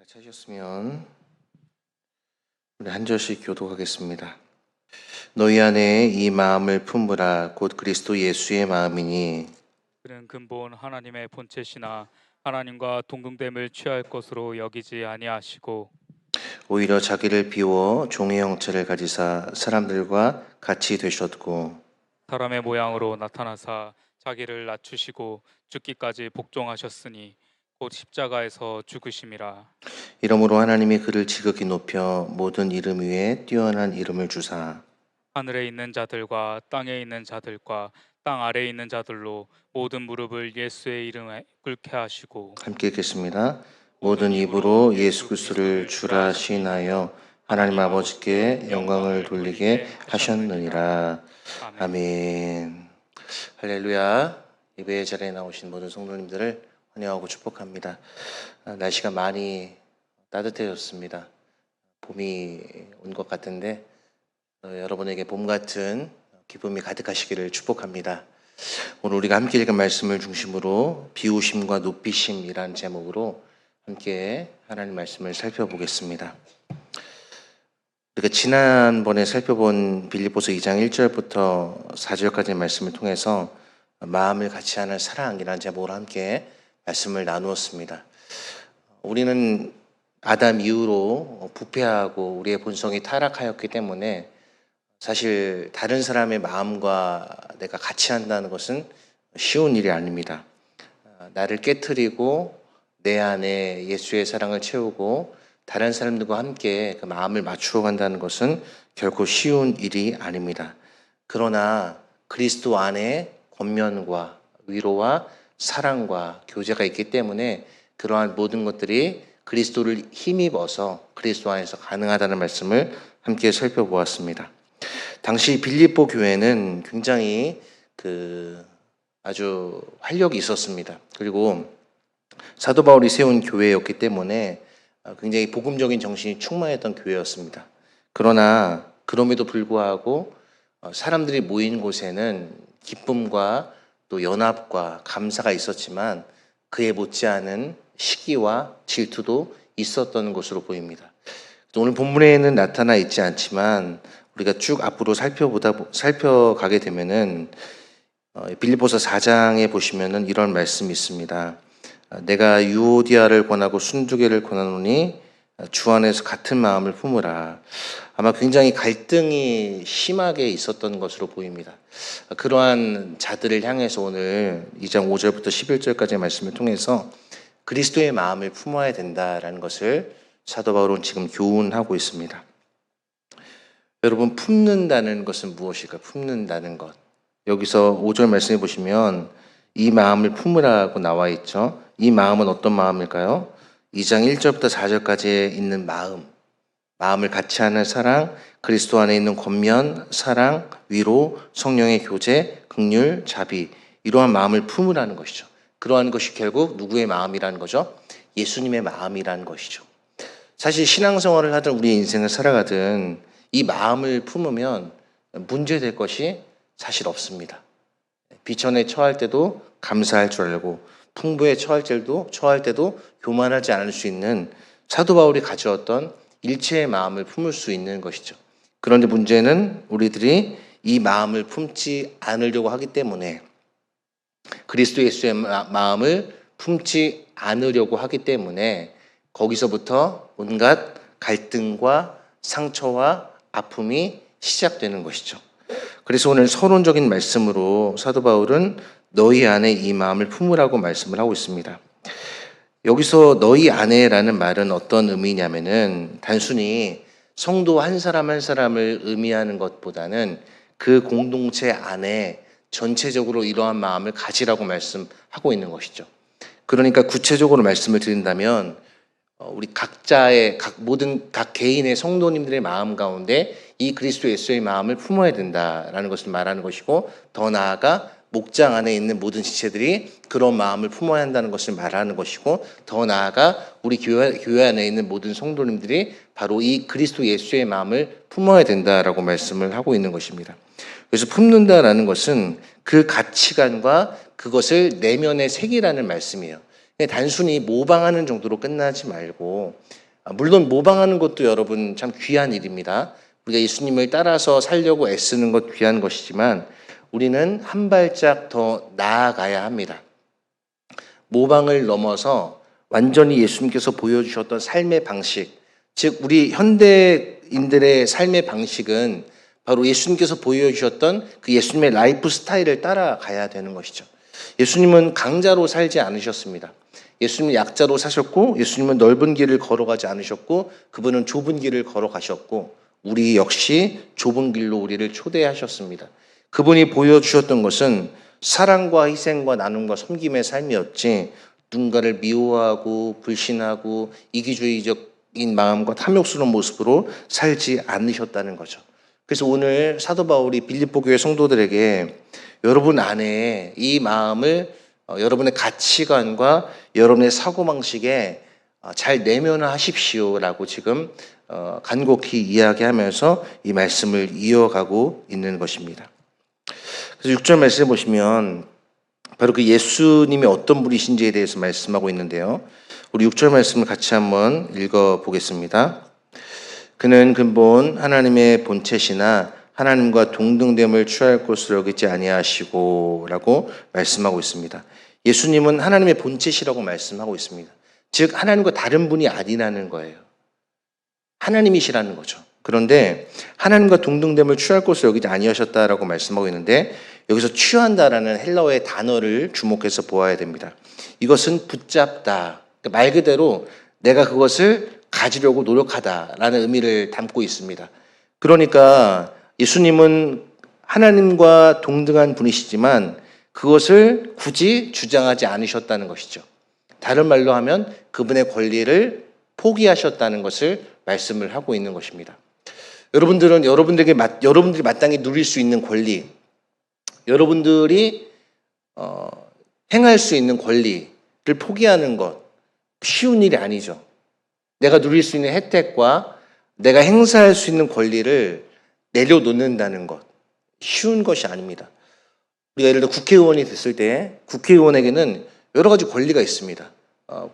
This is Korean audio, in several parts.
잘 찾으셨으면 우리 한 절씩 교독하겠습니다. 너희 안에 이 마음을 품으라 곧 그리스도 예수의 마음이니 그는 근본 하나님의 본체시나 하나님과 동등됨을 취할 것으로 여기지 아니하시고 오히려 자기를 비워 종의 형체를 가지사 사람들과 같이 되셨고 사람의 모양으로 나타나사 자기를 낮추시고 죽기까지 복종하셨으니 곧 십자가에서 죽으심이라 이러므로 하나님이 그를 지극히 높여 모든 이름 위에 뛰어난 이름을 주사 하늘에 있는 자들과 땅에 있는 자들과 땅 아래에 있는 자들로 모든 무릎을 예수의 이름에 꿇게 하시고 함께 읽겠습니다. 모든 입으로 예수 그리스도를 주라 시인하여 하나님 아버지께 영광을 돌리게 하셨느니라. 아멘. 아멘. 할렐루야. 예배 자리에 나오신 모든 성도님들을 환영하고 축복합니다. 아, 날씨가 많이 따뜻해졌습니다. 봄이 온 것 같은데 어, 여러분에게 봄 같은 기쁨이 가득하시기를 축복합니다. 오늘 우리가 함께 읽은 말씀을 중심으로 비우심과 높이심이라는 제목으로 함께 하나님 말씀을 살펴보겠습니다. 우리가 지난번에 살펴본 빌립보서 2장 1절부터 4절까지의 말씀을 통해서 마음을 같이 하는 사랑이라는 제목으로 함께 말씀을 나누었습니다. 우리는 아담 이후로 부패하고 우리의 본성이 타락하였기 때문에 사실 다른 사람의 마음과 내가 같이 한다는 것은 쉬운 일이 아닙니다. 나를 깨뜨리고 내 안에 예수의 사랑을 채우고 다른 사람들과 함께 그 마음을 맞추어 간다는 것은 결코 쉬운 일이 아닙니다. 그러나 그리스도 안에 권면과 위로와 사랑과 교제가 있기 때문에 그러한 모든 것들이 그리스도를 힘입어서 그리스도 안에서 가능하다는 말씀을 함께 살펴보았습니다. 당시 빌립보 교회는 굉장히 그 아주 활력이 있었습니다. 그리고 사도 바울이 세운 교회였기 때문에 굉장히 복음적인 정신이 충만했던 교회였습니다. 그러나 그럼에도 불구하고 어, 사람들이 모인 곳에는 기쁨과 또 연합과 감사가 있었지만 그에 못지않은 시기와 질투도 있었던 것으로 보입니다. 오늘 본문에는 나타나 있지 않지만 우리가 쭉 앞으로 살펴보다 살펴가게 되면은 어, 빌립보서 4장에 보시면은 이런 말씀이 있습니다. 어, 내가 유오디아를 권하고 순두개를 권하노니 어, 주 안에서 같은 마음을 품으라. 아마 굉장히 갈등이 심하게 있었던 것으로 보입니다. 그러한 자들을 향해서 오늘 2장 5절부터 11절까지의 말씀을 통해서 그리스도의 마음을 품어야 된다라는 것을 사도 바울은 지금 교훈하고 있습니다. 여러분 품는다는 것은 무엇일까? 품는다는 것. 여기서 5절 말씀해 보시면 이 마음을 품으라고 나와 있죠. 이 마음은 어떤 마음일까요? 2장 1절부터 4절까지에 있는 마음. 마음을 같이 하는 사랑, 그리스도 안에 있는 권면, 사랑, 위로, 성령의 교제, 극률, 자비. 이러한 마음을 품으라는 것이죠. 그러한 것이 결국 누구의 마음이라는 거죠? 예수님의 마음이라는 것이죠. 사실 신앙생활을 하든 우리 인생을 살아가든 이 마음을 품으면 문제될 것이 사실 없습니다. 비천에 처할 때도 감사할 줄 알고 풍부에 처할 때도 처할 때도 교만하지 않을 수 있는 사도 바울이 가져왔던 일체의 마음을 품을 수 있는 것이죠. 그런데 문제는 우리들이 이 마음을 품지 않으려고 하기 때문에 그리스도 예수의 마음을 품지 않으려고 하기 때문에 거기서부터 온갖 갈등과 상처와 아픔이 시작되는 것이죠. 그래서 오늘 서론적인 말씀으로 사도 바울은 너희 안에 이 마음을 품으라고 말씀을 하고 있습니다. 여기서 너희 안에라는 말은 어떤 의미냐면은 단순히 성도 한 사람 한 사람을 의미하는 것보다는 그 공동체 안에 전체적으로 이러한 마음을 가지라고 말씀하고 있는 것이죠. 그러니까 구체적으로 말씀을 드린다면 어, 우리 각자의 각 모든 각 개인의 성도님들의 마음 가운데 이 그리스도 예수의 마음을 품어야 된다라는 것을 말하는 것이고 더 나아가 목장 안에 있는 모든 지체들이 그런 마음을 품어야 한다는 것을 말하는 것이고 더 나아가 우리 교회, 교회 안에 있는 모든 성도님들이 바로 이 그리스도 예수의 마음을 품어야 된다라고 말씀을 하고 있는 것입니다. 그래서 품는다라는 것은 그 가치관과 그것을 내면의 색이라는 말씀이에요. 단순히 모방하는 정도로 끝나지 말고 아, 물론 모방하는 것도 여러분 참 귀한 일입니다. 우리가 예수님을 따라서 살려고 애쓰는 것 귀한 것이지만 우리는 한 발짝 더 나아가야 합니다. 모방을 넘어서 완전히 예수님께서 보여주셨던 삶의 방식, 즉 우리 현대인들의 삶의 방식은 바로 예수님께서 보여주셨던 그 예수님의 라이프 스타일을 따라가야 되는 것이죠. 예수님은 강자로 살지 않으셨습니다. 예수님은 약자로 사셨고 예수님은 넓은 길을 걸어가지 않으셨고 그분은 좁은 길을 걸어가셨고 우리 역시 좁은 길로 우리를 초대하셨습니다. 그분이 보여주셨던 것은 사랑과 희생과 나눔과 섬김의 삶이었지 누군가를 미워하고 불신하고 이기주의적인 마음과 탐욕스러운 모습으로 살지 않으셨다는 거죠. 그래서 오늘 사도 바울이 빌립보 교회 성도들에게 여러분 안에 이 마음을 어, 여러분의 가치관과 여러분의 사고방식에 어, 잘 내면화하십시오라고 지금 어, 간곡히 이야기하면서 이 말씀을 이어가고 있는 것입니다. 그래서 6절 말씀해 보시면 바로 그 예수님이 어떤 분이신지에 대해서 말씀하고 있는데요. 우리 6절 말씀을 같이 한번 읽어 보겠습니다. 그는 근본 하나님의 본체시나 하나님과 동등됨을 취할 것으로 여기지 아니하시고라고 말씀하고 있습니다. 예수님은 하나님의 본체시라고 말씀하고 있습니다. 즉 하나님과 다른 분이 아니라는 거예요. 하나님이시라는 거죠. 그런데 하나님과 동등됨을 취할 것으로 여기지 아니하셨다라고 말씀하고 있는데 여기서 취한다라는 헬라어의 단어를 주목해서 보아야 됩니다. 이것은 붙잡다. 그러니까 말 그대로 내가 그것을 가지려고 노력하다라는 의미를 담고 있습니다. 그러니까 예수님은 하나님과 동등한 분이시지만 그것을 굳이 주장하지 않으셨다는 것이죠. 다른 말로 하면 그분의 권리를 포기하셨다는 것을 말씀을 하고 있는 것입니다. 여러분들은 여러분들에게 마, 여러분들이 마땅히 누릴 수 있는 권리, 여러분들이 어, 행할 수 있는 권리를 포기하는 것 쉬운 일이 아니죠. 내가 누릴 수 있는 혜택과 내가 행사할 수 있는 권리를 내려놓는다는 것 쉬운 것이 아닙니다. 우리가 예를 들어 국회의원이 됐을 때 국회의원에게는 여러 가지 권리가 있습니다. 어,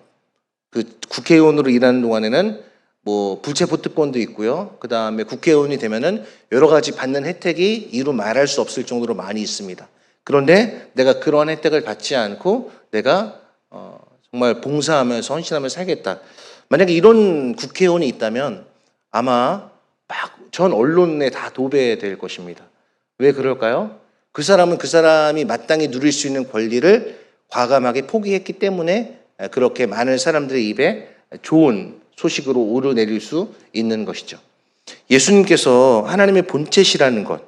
그 국회의원으로 일하는 동안에는 뭐 불체포 특권도 있고요. 그 다음에 국회의원이 되면은 여러 가지 받는 혜택이 이루 말할 수 없을 정도로 많이 있습니다. 그런데 내가 그러한 혜택을 받지 않고 내가 어, 정말 봉사하면서 헌신하면서 살겠다. 만약에 이런 국회의원이 있다면 아마 막 전 언론에 다 도배될 것입니다. 왜 그럴까요? 그 사람은 그 사람이 마땅히 누릴 수 있는 권리를 과감하게 포기했기 때문에 그렇게 많은 사람들의 입에 좋은 소식으로 오르내릴 수 있는 것이죠. 예수님께서 하나님의 본체시라는 것,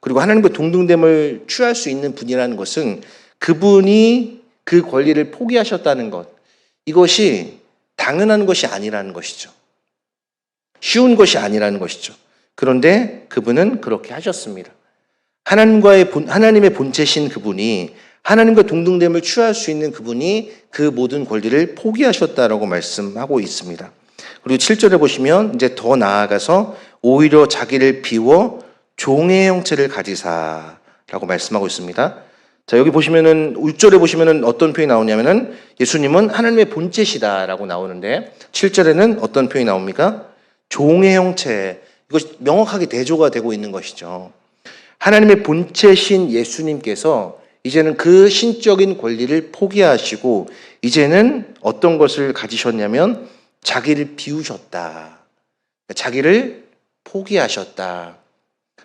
그리고 하나님과 동등됨을 취할 수 있는 분이라는 것은 그분이 그 권리를 포기하셨다는 것, 이것이 당연한 것이 아니라는 것이죠. 쉬운 것이 아니라는 것이죠. 그런데 그분은 그렇게 하셨습니다. 하나님과의 본, 하나님의 본체신 그분이 하나님과 동등됨을 취할 수 있는 그분이 그 모든 권리를 포기하셨다라고 말씀하고 있습니다. 그리고 7절에 보시면 이제 더 나아가서 오히려 자기를 비워 종의 형체를 가지사라고 말씀하고 있습니다. 자, 여기 보시면은 6절에 보시면은 어떤 표현이 나오냐면은 예수님은 하나님의 본체시다라고 나오는데 7절에는 어떤 표현이 나옵니까? 종의 형체. 이것이 명확하게 대조가 되고 있는 것이죠. 하나님의 본체신 예수님께서 이제는 그 신적인 권리를 포기하시고 이제는 어떤 것을 가지셨냐면 자기를 비우셨다. 자기를 포기하셨다.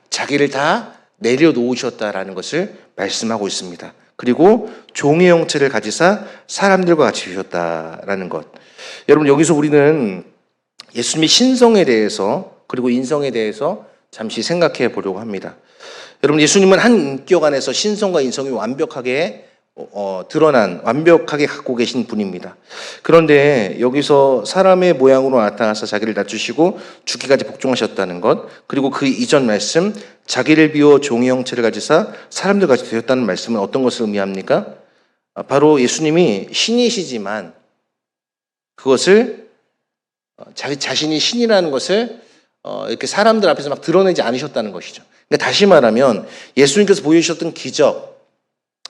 자기를 다 내려놓으셨다라는 것을 말씀하고 있습니다. 그리고 종의 형체를 가지사 사람들과 같이 주셨다라는 것. 여러분 여기서 우리는 예수님의 신성에 대해서 그리고 인성에 대해서 잠시 생각해 보려고 합니다. 여러분 예수님은 한 인격 안에서 신성과 인성이 완벽하게 어, 드러난 완벽하게 갖고 계신 분입니다. 그런데 여기서 사람의 모양으로 나타나서 자기를 낮추시고 죽기까지 복종하셨다는 것, 그리고 그 이전 말씀 자기를 비워 종의 형체를 가지사 사람들 같이 되었다는 말씀은 어떤 것을 의미합니까? 아, 바로 예수님이 신이시지만 그것을 어, 자기 자신이 신이라는 것을 어, 이렇게 사람들 앞에서 막 드러내지 않으셨다는 것이죠. 그러니까 다시 말하면 예수님께서 보여주셨던 기적,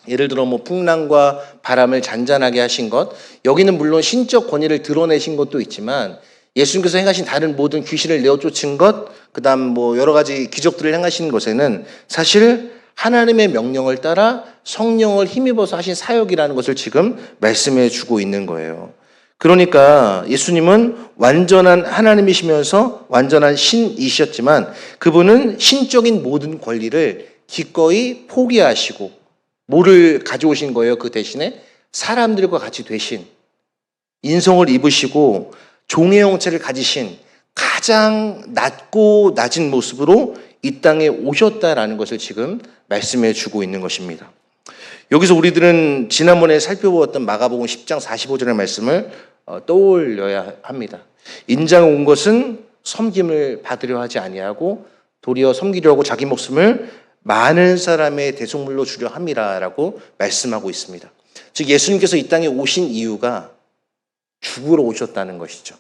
예를 들어 뭐 풍랑과 바람을 잔잔하게 하신 것, 여기는 물론 신적 권위를 드러내신 것도 있지만 예수님께서 행하신 다른 모든 귀신을 내어 쫓은 것, 그다음 뭐 여러 가지 기적들을 행하신 것에는 사실 하나님의 명령을 따라 성령을 힘입어서 하신 사역이라는 것을 지금 말씀해 주고 있는 거예요. 그러니까 예수님은 완전한 하나님이시면서 완전한 신이셨지만 그분은 신적인 모든 권리를 기꺼이 포기하시고 뭐를 가져오신 거예요? 그 대신에 사람들과 같이 되신 인성을 입으시고 종의 형체를 가지신 가장 낮고 낮은 모습으로 이 땅에 오셨다라는 것을 지금 말씀해 주고 있는 것입니다. 여기서 우리들은 지난번에 살펴보았던 마가복음 10장 45절의 말씀을 어, 떠올려야 합니다. 인자가 온 것은 섬김을 받으려 하지 아니하고 도리어 섬기려 하고 자기 목숨을 많은 사람의 대속물로 주려 함이라라고 말씀하고 있습니다. 즉 예수님께서 이 땅에 오신 이유가 죽으러 오셨다는 것이죠.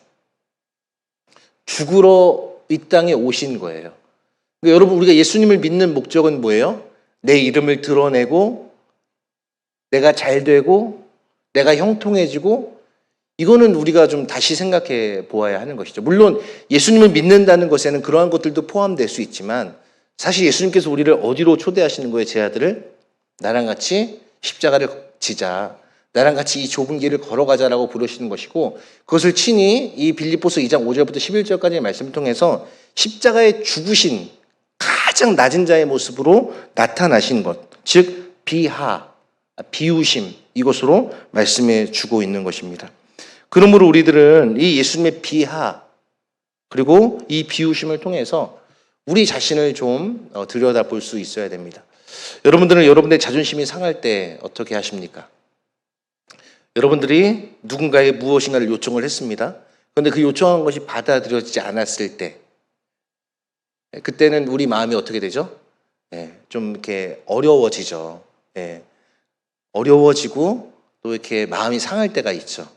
죽으러 이 땅에 오신 거예요. 그러니까 여러분 우리가 예수님을 믿는 목적은 뭐예요? 내 이름을 드러내고 내가 잘 되고 내가 형통해지고 이거는 우리가 좀 다시 생각해 보아야 하는 것이죠. 물론 예수님을 믿는다는 것에는 그러한 것들도 포함될 수 있지만 사실 예수님께서 우리를 어디로 초대하시는 거예요, 제 아들을? 나랑 같이 십자가를 지자. 나랑 같이 이 좁은 길을 걸어가자라고 부르시는 것이고 그것을 친히 이 빌립보서 2장 5절부터 11절까지의 말씀을 통해서 십자가에 죽으신 가장 낮은 자의 모습으로 나타나신 것, 즉 비하, 비우심 이것으로 말씀해 주고 있는 것입니다. 그러므로 우리들은 이 예수님의 비하 그리고 이 비우심을 통해서 우리 자신을 좀 어, 들여다 볼 수 있어야 됩니다. 여러분들은 여러분의 자존심이 상할 때 어떻게 하십니까? 여러분들이 누군가의 무엇인가를 요청을 했습니다. 그런데 그 요청한 것이 받아들여지지 않았을 때, 그때는 우리 마음이 어떻게 되죠? 예, 좀 이렇게 어려워지죠. 예, 어려워지고 또 이렇게 마음이 상할 때가 있죠.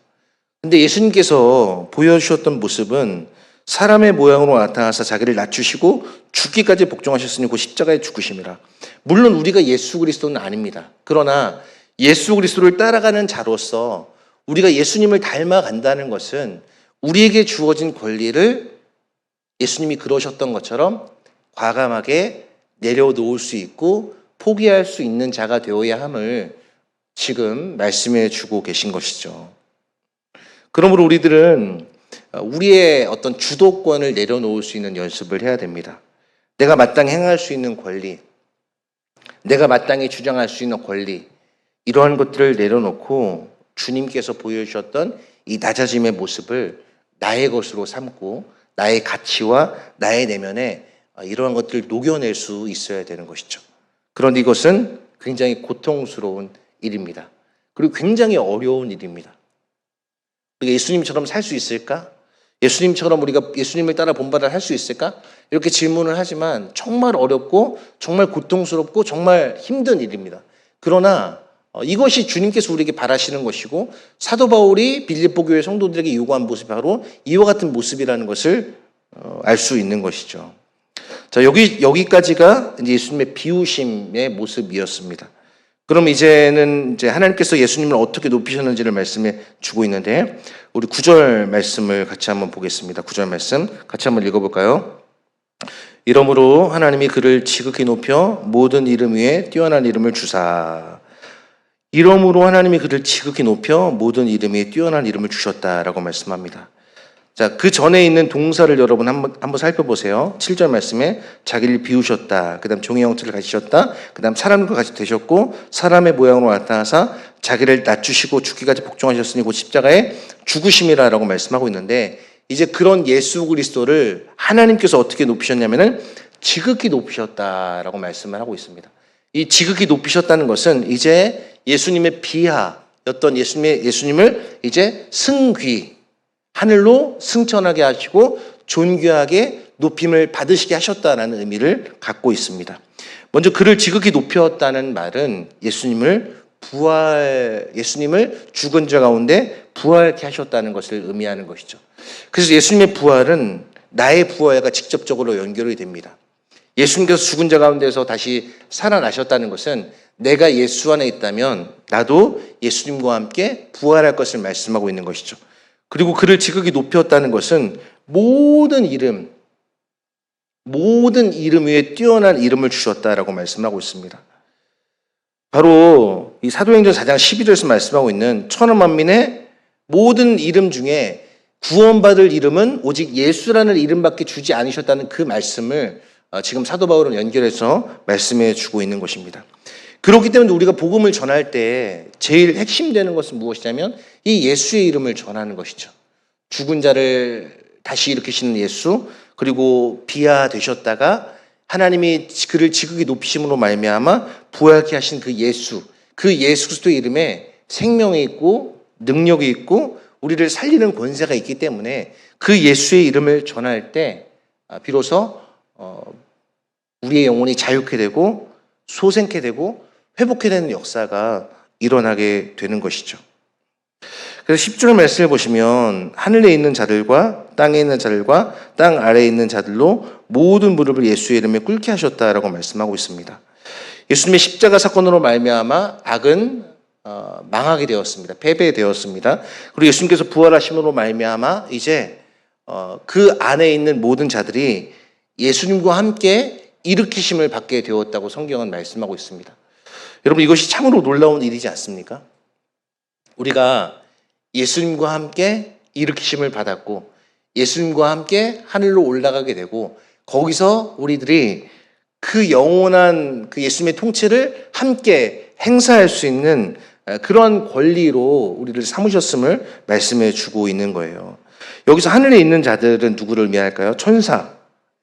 근데 예수님께서 보여주셨던 모습은 사람의 모양으로 나타나서 자기를 낮추시고 죽기까지 복종하셨으니 그 십자가에 죽으심이라. 물론 우리가 예수 그리스도는 아닙니다. 그러나 예수 그리스도를 따라가는 자로서 우리가 예수님을 닮아간다는 것은 우리에게 주어진 권리를 예수님이 그러셨던 것처럼 과감하게 내려놓을 수 있고 포기할 수 있는 자가 되어야 함을 지금 말씀해 주고 계신 것이죠. 그러므로 우리들은 우리의 어떤 주도권을 내려놓을 수 있는 연습을 해야 됩니다. 내가 마땅히 행할 수 있는 권리, 내가 마땅히 주장할 수 있는 권리, 이러한 것들을 내려놓고 주님께서 보여주셨던 이 낮아짐의 모습을 나의 것으로 삼고 나의 가치와 나의 내면에 이러한 것들을 녹여낼 수 있어야 되는 것이죠. 그런데 이것은 굉장히 고통스러운 일입니다. 그리고 굉장히 어려운 일입니다. 우리가 예수님처럼 살 수 있을까? 예수님처럼 우리가 예수님을 따라 본받아 할 수 있을까? 이렇게 질문을 하지만 정말 어렵고 정말 고통스럽고 정말 힘든 일입니다. 그러나 어, 이것이 주님께서 우리에게 바라시는 것이고 사도 바울이 빌립보 교회 성도들에게 요구한 모습이 바로 이와 같은 모습이라는 것을 어, 알수 있는 것이죠. 자, 여기 여기까지가 예수님의 비우심의 모습이었습니다. 그럼 이제는 이제 하나님께서 예수님을 어떻게 높이셨는지를 말씀해 주고 있는데 우리 구절 말씀을 같이 한번 보겠습니다. 구절 말씀 같이 한번 읽어 볼까요? 이러므로 하나님이 그를 지극히 높여 모든 이름 위에 뛰어난 이름을 주사 이러므로 하나님이 그를 지극히 높여 모든 이름 위에 뛰어난 이름을 주셨다라고 말씀합니다. 자, 그 전에 있는 동사를 여러분 한번, 한번 살펴보세요. 7절 말씀에 자기를 비우셨다. 그 다음 종의 형태를 가지셨다. 그 다음 사람과 같이 되셨고, 사람의 모양으로 나타나사 자기를 낮추시고 죽기까지 복종하셨으니 곧 십자가에 죽으심이라라고 말씀하고 있는데, 이제 그런 예수 그리스도를 하나님께서 어떻게 높이셨냐면은 지극히 높이셨다라고 말씀을 하고 있습니다. 이 지극히 높이셨다는 것은 이제 예수님의 비하였던 예수님의, 예수님을 이제 승귀, 하늘로 승천하게 하시고 존귀하게 높임을 받으시게 하셨다라는 의미를 갖고 있습니다. 먼저 그를 지극히 높였다는 말은 예수님을 부활, 예수님을 죽은 자 가운데 부활케 하셨다는 것을 의미하는 것이죠. 그래서 예수님의 부활은 나의 부활과 직접적으로 연결이 됩니다. 예수님께서 죽은 자 가운데서 다시 살아나셨다는 것은 내가 예수 안에 있다면 나도 예수님과 함께 부활할 것을 말씀하고 있는 것이죠. 그리고 그를 지극히 높였다는 것은 모든 이름, 모든 이름 위에 뛰어난 이름을 주셨다라고 말씀하고 있습니다. 바로 이 사도행전 4장 11절에서 말씀하고 있는 천하만민의 모든 이름 중에 구원받을 이름은 오직 예수라는 이름밖에 주지 않으셨다는 그 말씀을 어, 지금 사도 바울은 연결해서 말씀해 주고 있는 것입니다. 그렇기 때문에 우리가 복음을 전할 때 제일 핵심되는 것은 무엇이냐면 이 예수의 이름을 전하는 것이죠. 죽은 자를 다시 일으키시는 예수, 그리고 비하되셨다가 하나님이 그를 지극히 높이심으로 말미암아 부활케 하신 그 예수, 그 예수 그리스도의 이름에 생명이 있고 능력이 있고 우리를 살리는 권세가 있기 때문에 그 예수의 이름을 전할 때 아, 비로소 어, 우리의 영혼이 자유케 되고 소생케 되고 회복케 되는 역사가 일어나게 되는 것이죠. 그래서 10절 말씀을 보시면 하늘에 있는 자들과 땅에 있는 자들과 땅 아래에 있는 자들로 모든 무릎을 예수의 이름에 꿇게 하셨다라고 말씀하고 있습니다. 예수님의 십자가 사건으로 말미암아 악은 어, 망하게 되었습니다. 패배되었습니다. 그리고 예수님께서 부활하심으로 말미암아 이제 어, 그 안에 있는 모든 자들이 예수님과 함께 일으키심을 받게 되었다고 성경은 말씀하고 있습니다. 여러분 이것이 참으로 놀라운 일이지 않습니까? 우리가 예수님과 함께 일으키심을 받았고 예수님과 함께 하늘로 올라가게 되고 거기서 우리들이 그 영원한 그 예수님의 통치를 함께 행사할 수 있는 그런 권리로 우리를 삼으셨음을 말씀해 주고 있는 거예요. 여기서 하늘에 있는 자들은 누구를 의미할까요? 천사,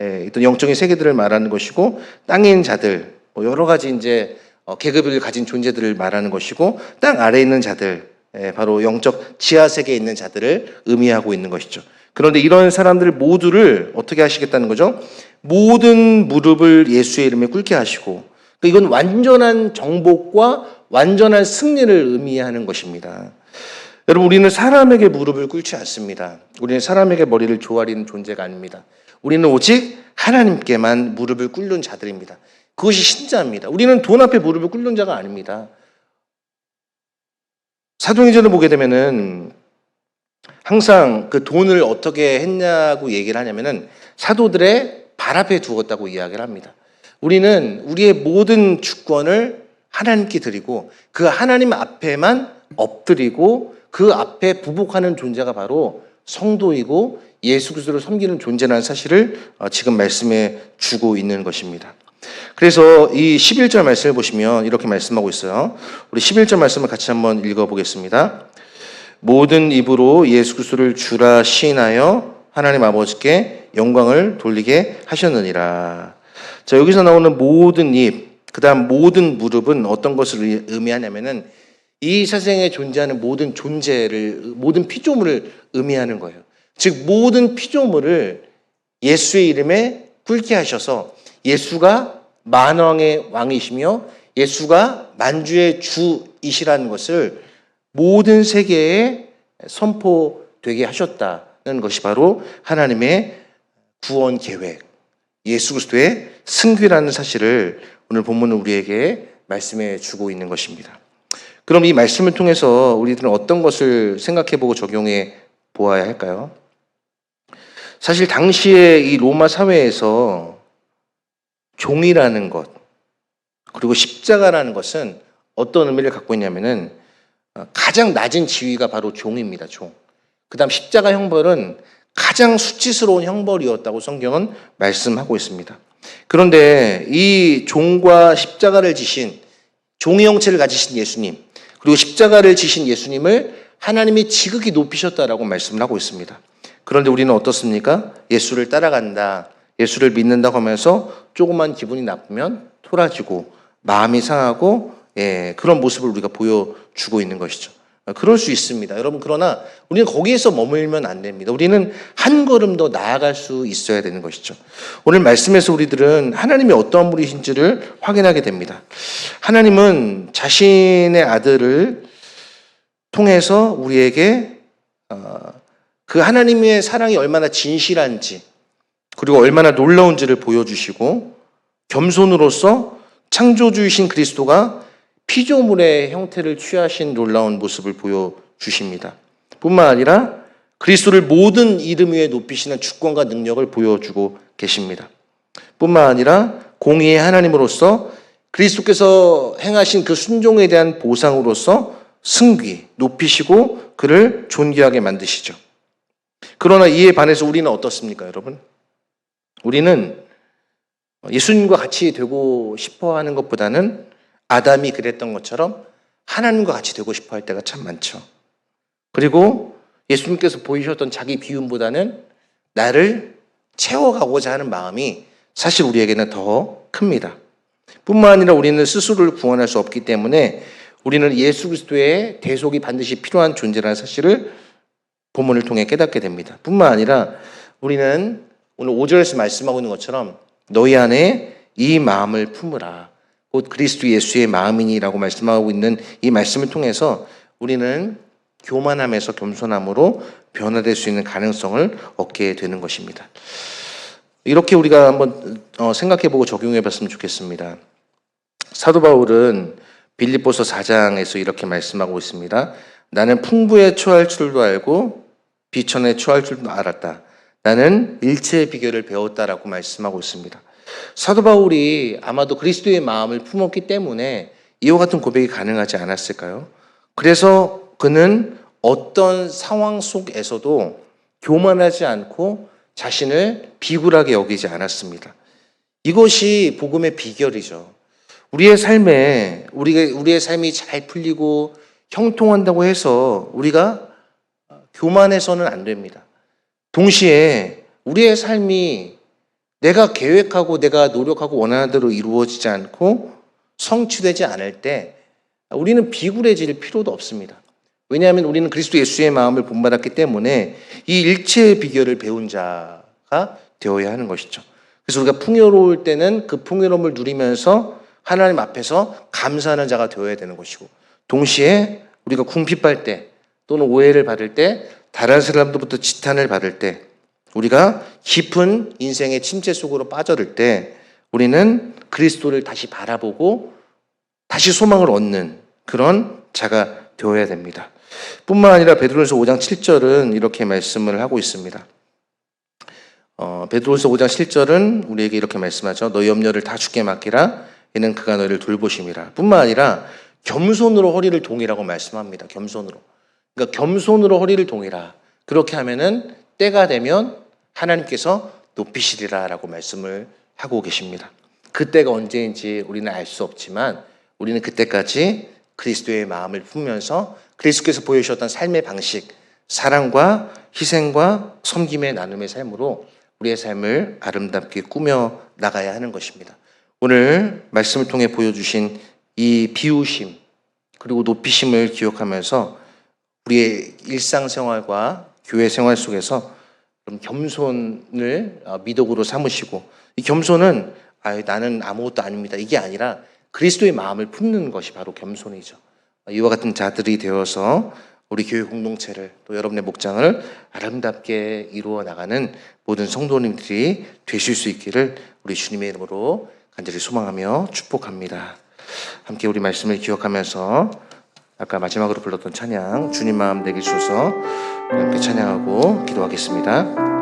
예, 어떤 영적인 세계들을 말하는 것이고 땅에 있는 자들, 뭐 여러 가지 이제 어, 계급을 가진 존재들을 말하는 것이고 땅 아래에 있는 자들, 예, 바로 영적 지하 세계에 있는 자들을 의미하고 있는 것이죠. 그런데 이런 사람들 모두를 어떻게 하시겠다는 거죠? 모든 무릎을 예수의 이름에 꿇게 하시고 그러니까 이건 완전한 정복과 완전한 승리를 의미하는 것입니다. 여러분 우리는 사람에게 무릎을 꿇지 않습니다. 우리는 사람에게 머리를 조아리는 존재가 아닙니다. 우리는 오직 하나님께만 무릎을 꿇는 자들입니다. 그것이 신자입니다. 우리는 돈 앞에 무릎을 꿇는 자가 아닙니다. 사도행전을 보게 되면은 항상 그 돈을 어떻게 했냐고 얘기를 하냐면은 사도들의 발 앞에 두었다고 이야기를 합니다. 우리는 우리의 모든 주권을 하나님께 드리고 그 하나님 앞에만 엎드리고 그 앞에 부복하는 존재가 바로 성도이고 예수 그리스도를 섬기는 존재라는 사실을 어, 지금 말씀해 주고 있는 것입니다. 그래서 이 11절 말씀을 보시면 이렇게 말씀하고 있어요. 우리 11절 말씀을 같이 한번 읽어 보겠습니다. 모든 입으로 예수 그리스도를 주라 시인하여 하나님 아버지께 영광을 돌리게 하셨느니라. 자, 여기서 나오는 모든 입, 그다음 모든 무릎은 어떤 것을 의미하냐면은 이 세상에 존재하는 모든 존재를 모든 피조물을 의미하는 거예요. 즉 모든 피조물을 예수의 이름에 꿇게 하셔서 예수가 만왕의 왕이시며 예수가 만주의 주이시라는 것을 모든 세계에 선포되게 하셨다는 것이 바로 하나님의 구원 계획, 예수 그리스도의 승귀라는 사실을 오늘 본문은 우리에게 말씀해 주고 있는 것입니다. 그럼 이 말씀을 통해서 우리들은 어떤 것을 생각해 보고 적용해 보아야 할까요? 사실 당시에 이 로마 사회에서 종이라는 것, 그리고 십자가라는 것은 어떤 의미를 갖고 있냐면은 어, 가장 낮은 지위가 바로 종입니다, 종. 그 다음 십자가 형벌은 가장 수치스러운 형벌이었다고 성경은 말씀하고 있습니다. 그런데 이 종과 십자가를 지신 종의 형체를 가지신 예수님, 그리고 십자가를 지신 예수님을 하나님이 지극히 높이셨다라고 말씀을 하고 있습니다. 그런데 우리는 어떻습니까? 예수를 따라간다. 예수를 믿는다고 하면서 조금만 기분이 나쁘면 토라지고 마음이 상하고 예, 그런 모습을 우리가 보여주고 있는 것이죠. 그럴 수 있습니다. 여러분, 그러나 우리는 거기에서 머물면 안 됩니다. 우리는 한 걸음 더 나아갈 수 있어야 되는 것이죠. 오늘 말씀에서 우리들은 하나님이 어떠한 분이신지를 확인하게 됩니다. 하나님은 자신의 아들을 통해서 우리에게 어, 그 하나님의 사랑이 얼마나 진실한지 그리고 얼마나 놀라운지를 보여주시고 겸손으로서 창조주이신 그리스도가 피조물의 형태를 취하신 놀라운 모습을 보여주십니다. 뿐만 아니라 그리스도를 모든 이름 위에 높이시는 주권과 능력을 보여주고 계십니다. 뿐만 아니라 공의의 하나님으로서 그리스도께서 행하신 그 순종에 대한 보상으로서 승귀, 높이시고 그를 존귀하게 만드시죠. 그러나 이에 반해서 우리는 어떻습니까, 여러분? 우리는 예수님과 같이 되고 싶어 하는 것보다는 아담이 그랬던 것처럼 하나님과 같이 되고 싶어 할 때가 참 많죠. 그리고 예수님께서 보이셨던 자기 비움보다는 나를 채워가고자 하는 마음이 사실 우리에게는 더 큽니다. 뿐만 아니라 우리는 스스로를 구원할 수 없기 때문에 우리는 예수 그리스도의 대속이 반드시 필요한 존재라는 사실을 본문을 통해 깨닫게 됩니다. 뿐만 아니라 우리는 오늘 5절에서 말씀하고 있는 것처럼 너희 안에 이 마음을 품으라. 곧 그리스도 예수의 마음이니라고 말씀하고 있는 이 말씀을 통해서 우리는 교만함에서 겸손함으로 변화될 수 있는 가능성을 얻게 되는 것입니다. 이렇게 우리가 한번 어, 생각해 보고 적용해 봤으면 좋겠습니다. 사도 바울은 빌립보서 4장에서 이렇게 말씀하고 있습니다. 나는 풍부에 처할 줄도 알고 비천에 처할 줄도 알았다. 나는 일체의 비결을 배웠다라고 말씀하고 있습니다. 사도 바울이 아마도 그리스도의 마음을 품었기 때문에 이와 같은 고백이 가능하지 않았을까요? 그래서 그는 어떤 상황 속에서도 교만하지 않고 자신을 비굴하게 여기지 않았습니다. 이것이 복음의 비결이죠. 우리의 삶에 우리가 우리의 삶이 잘 풀리고 형통한다고 해서 우리가 교만해서는 안 됩니다. 동시에 우리의 삶이 내가 계획하고 내가 노력하고 원하는 대로 이루어지지 않고 성취되지 않을 때 우리는 비굴해질 필요도 없습니다. 왜냐하면 우리는 그리스도 예수의 마음을 본받았기 때문에 이 일체의 비결을 배운 자가 되어야 하는 것이죠. 그래서 우리가 풍요로울 때는 그 풍요로움을 누리면서 하나님 앞에서 감사하는 자가 되어야 되는 것이고 동시에 우리가 궁핍할 때 또는 오해를 받을 때 다른 사람들부터 지탄을 받을 때 우리가 깊은 인생의 침체 속으로 빠져들 때 우리는 그리스도를 다시 바라보고 다시 소망을 얻는 그런 자가 되어야 됩니다. 뿐만 아니라 베드로전서 5장 7절은 이렇게 말씀을 하고 있습니다. 어, 베드로전서 5장 7절은 우리에게 이렇게 말씀하죠. 너희 염려를 다 주께 맡기라. 이는 그가 너희를 돌보심이라. 뿐만 아니라 겸손으로 허리를 동이라고 말씀합니다. 겸손으로. 그러니까 겸손으로 허리를 동이라. 그렇게 하면은 때가 되면 하나님께서 높이시리라라고 말씀을 하고 계십니다. 그때가 언제인지 우리는 알 수 없지만 우리는 그때까지 그리스도의 마음을 품으면서 그리스도께서 보여주셨던 삶의 방식, 사랑과 희생과 섬김의 나눔의 삶으로 우리의 삶을 아름답게 꾸며 나가야 하는 것입니다. 오늘 말씀을 통해 보여주신 이 비우심 그리고 높이심을 기억하면서 우리의 일상생활과 교회 생활 속에서 좀 겸손을 어, 미덕으로 삼으시고 이 겸손은 아, 나는 아무것도 아닙니다. 이게 아니라 그리스도의 마음을 품는 것이 바로 겸손이죠. 이와 같은 자들이 되어서 우리 교회 공동체를 또 여러분의 목장을 아름답게 이루어 나가는 모든 성도님들이 되실 수 있기를 우리 주님의 이름으로 간절히 소망하며 축복합니다. 함께 우리 말씀을 기억하면서 아까 마지막으로 불렀던 찬양 주님 마음 내게 주셔서 함께 찬양하고 기도하겠습니다.